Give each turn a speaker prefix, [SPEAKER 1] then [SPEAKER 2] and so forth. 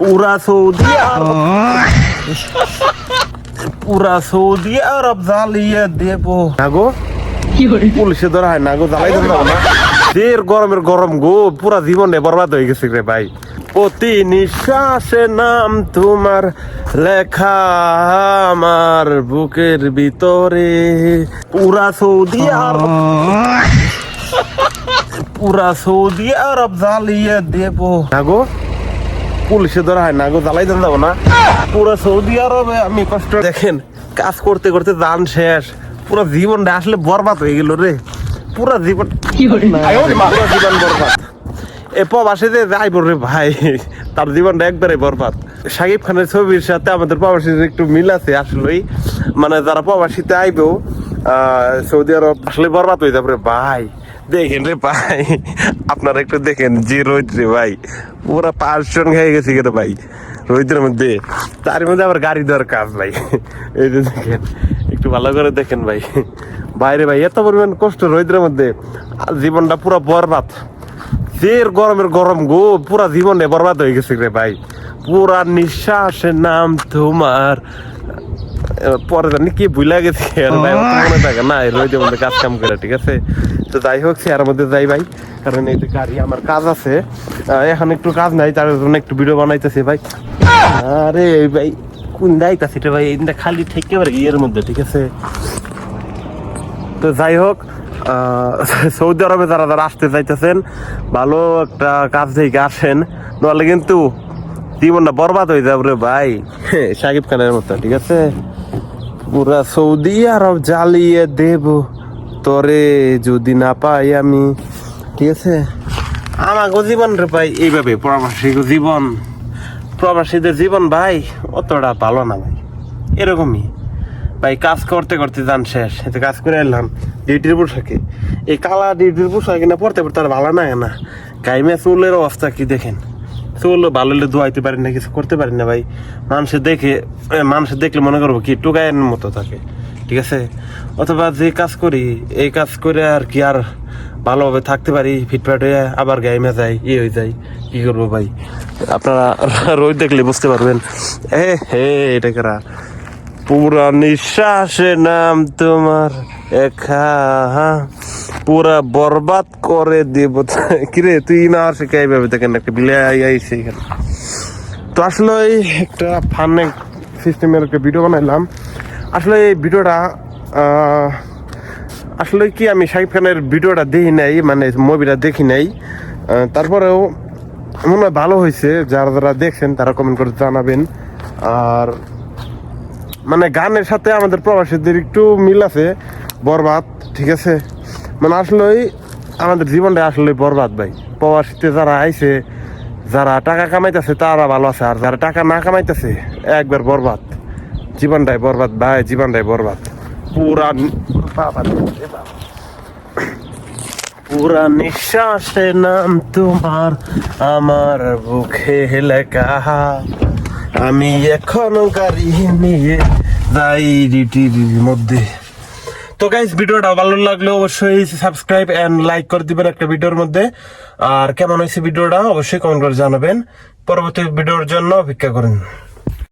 [SPEAKER 1] পুরা সৌদি আরব পুরা সৌদি আরব জ্বালিয়ে দেব নাগো পুলিশে ধরা হয় নাগো জ্বালাই দেব না। দের গরমের গরম গো পুরা জীবনে বরবাদ হয়ে গেছে রে ভাই। প্রতি নিঃশ্বাসে নাম তোমার লেখা আমার বুকের ভিতরে। পুরা সৌদি আরব পুরা সৌদি আরব জ্বালিয়ে দেব নাগো পুলিশে ধরা হয় নাগো জ্বালাই দেন যাব না। পুরো সৌদি আরবে আমি কষ্ট দেখেন কাজ করতে করতে দান শেষ। পুরো জীবনটা আসলে বরবাদ হয়ে গেল রে। পুরো জীবন পুরো জীবন বরবাদ। এ প্রবাসে যে যাইব রে ভাই তার জীবনটা একবারে বরবাদ। সাকিব খানের ছবির সাথে আমাদের প্রবাসীর একটু মিল আছে আসলেই। মানে যারা প্রবাসীতে আইবেও আহ, সৌদি আরব আসলে বরবাদ হয়ে যাবে রে ভাই। দেখেন রে ভাই আপনারা একটু দেখেন রোদ রে ভাই। পুরা পাঁচজন খেয়ে গেছি রে ভাই। রোদের মধ্যে। তার মধ্যে আবার গাড়ি দেওয়ার কাজ ভাই। এই যে দেখেন, একটু ভালো করে দেখেন ভাই। বাইরে ভাই, এত পরিমাণ কষ্ট রোদের মধ্যে। জীবনটা পুরো বরবাদ। ফের গরমের গরম গো, পুরা জীবনে বরবাদ হয়ে গেছে রে ভাই। পুরা নিঃশ্বাসের নাম তোমার। পরে জানি কি ভুলা গেছে আর ভাই মনে থাকে না এই রোদের মধ্যে কাজ কাম করে ঠিক আছে? তো যাই হোক চেয়ারের মধ্যে যাই ভাই কারণ এই যে গাড়ি আমার কাজ আছে এখন একটু কাজ নাই তার জন্য একটু ভিডিও বানাইতেছি ভাই। আরে ভাই কোন যাইতাছি রে ভাই এইটা খালি ঠেকে পারে ইয়ের মধ্যে ঠিক আছে? তো যাই হোক সৌদি আরবে যারা যারা আসতে চাইতেছেন ভালো একটা কাজ থেকে আসেন নাহলে কিন্তু জীবনটা বরবাদ হয়ে যাবে রে ভাই। সাকিব খানের মতো ঠিক আছে? পুরা সৌদি আরব জ্বালিয়ে দেব। তোরে যদি না পাই আমি। ঠিক আছে? আমাকে জীবন রে ভাই, এইভাবে প্রবাসী জীবন। প্রবাসীদের জীবন ভাই, অতটা ভালো না ভাই। এরকমই। ভাই, কাজ করতে করতে যান শেষ। এতে কাজ করে এলাম ডিউটির পোশাকে। এই কালা ডিউটির পোশাক না পড়তে পড়তে আর ভালো না। না গাইমে চুলের অবস্থা কি দেখেন? চুল ভালো হলে ধোয়াইতে পারেন না, কিছু করতে পারেন না ভাই। মানুষে দেখে মানুষে দেখলে মনে করব কি টুকায়ের মতো থাকে, ঠিক আছে? অথবা যে কাজ করি, এই কাজ করে আর কি আর ভালোভাবে থাকতে পারি, ফিটফাট হয়ে আবার গাইমে যাই ইয়ে হয়ে যাই, কি করব ভাই? আপনারা রোদ দেখলে বুঝতে পারবেন। এ, হে, এটা পুরা নিঃশ্বাসে নাম তোমার একা পুরা বরবাদ করে দেব। কিরে, তুই না আর শিখাই ভাবে দেখেন একটা বিলে আইছে এখানে তো আসলে একটা ফান সিস্টেমের একটা ভিডিও বানাইলাম। আসলে এই ভিডিওটা আসলে কি আমি শাকিব খানের ভিডিওটা দেখি নাই মানে মুভিটা দেখি নাই। তারপরেও মনে হয় ভালো হয়েছে, যারা যারা দেখছেন তারা কমেন্ট করে জানাবেন। আর মানে গানের সাথে আমাদের প্রবাসীদের একটু মিল আছে বরবাদ ঠিক আছে? মানে আসলেই আমাদের জীবনটা আসলে বরবাদ ভাই। প্রবাসীতে যারা আইছে যারা টাকা কামাইতেছে তারা ভালো আছে আর যারা টাকা না কামাইতেছে একবার বরবাদ। জীবনটাই বরবাদ ভাই জীবনটাই বরবাদ। পুরা। পুরা নিঃশ্বাসে নাম তোমার আমার বুকে লেখা। আমি এখনও গাড়ি নিয়ে যাই ডিউটির মধ্যে। তো গাইস ভিডিওটা ভালো লাগলে অবশ্যই সাবস্ক্রাইব অ্যান্ড লাইক করে দিবেন একটা ভিডিওর মধ্যে। আর কেমন হয়েছে ভিডিওটা অবশ্যই কমেন্ট করে জানাবেন। পরবর্তী ভিডিওর জন্য অপেক্ষা করুন।